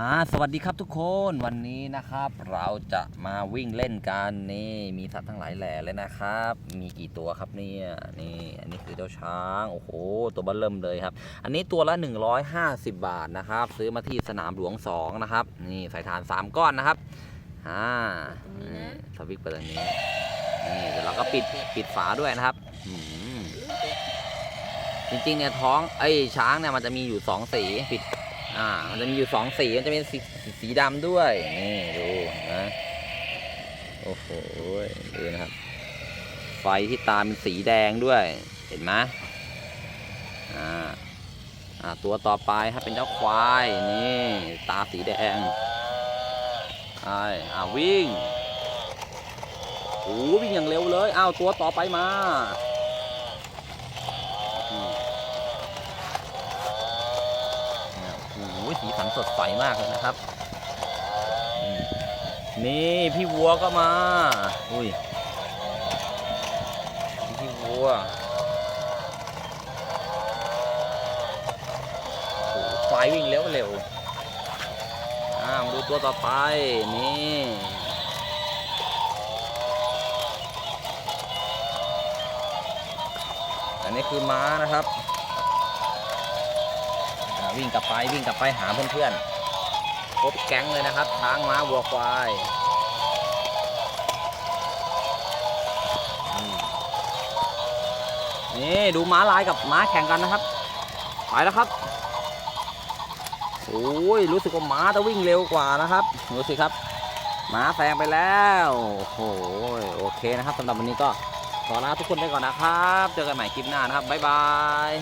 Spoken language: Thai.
อ่าสวัสดีครับทุกคนวันนี้นะครับ เราจะมาวิ่งเล่นกันนี่มีสัตว์ทั้งหลายแหล่เลยนะครับ มีกี่ตัวครับเนี่ยนี่อันนี้คือเจ้าช้างโอ้โหตัวเบัลเริ่มเลยครับ อันนี้ตัวละ 150 บาทนะครับ ซื้อมาที่สนามหลวง 2 นะครับ นี่ใส่ฐาน 3 ก้อนนะครับอ่าตรงนี้นะสวิกไปตรงนี้นี่เดี๋ยวเราก็ปิดปิดฝาด้วยนะครับอืมจริงๆเนี่ยท้องไอ้ช้างเนี่ยมันจะมีอยู่ 2 สีปิด อ่า มันจะมีอยู่สองสีมันจะเป็นสีสีดำด้วย นี่ดูนะโอ้โหดูนะครับ ไฟที่ตาเป็นสีแดงด้วย เห็นไหมอ่าอ่าตัวต่อไปครับเป็นเจ้าควายนี่ตาสีแดงใช่อ่าวิ่งโอ้วิ่งอย่างเร็วเลยอ้าวตัวต่อไปมาอืม เนี่ยโอ้โห สีสันสดใสมากเลยนะครับ นี่พี่วัวก็มา อุ้ย พี่วัวโอ้โหไฟวิ่งเร็วเร็วอ่ามาดูตัวต่อไป นี่อันนี้คือม้านะครับ วิ่งกลับไปวิ่งกลับไปหาเพื่อนๆครบแก๊งเลยนะครับช้างม้าวัวควายนี่ดูม้าลายกับม้าแข่งกันนะครับไปแล้วครับโอ้ยรู้สึกว่าม้าจะวิ่งเร็วกว่านะครับดูสิครับม้าแซงไปแล้วโอ้โหโอเคนะครับสำหรับวันนี้ก็ขอลาทุกคนไปก่อนนะครับ เจอกันใหม่คลิปหน้านะครับบ๊ายบาย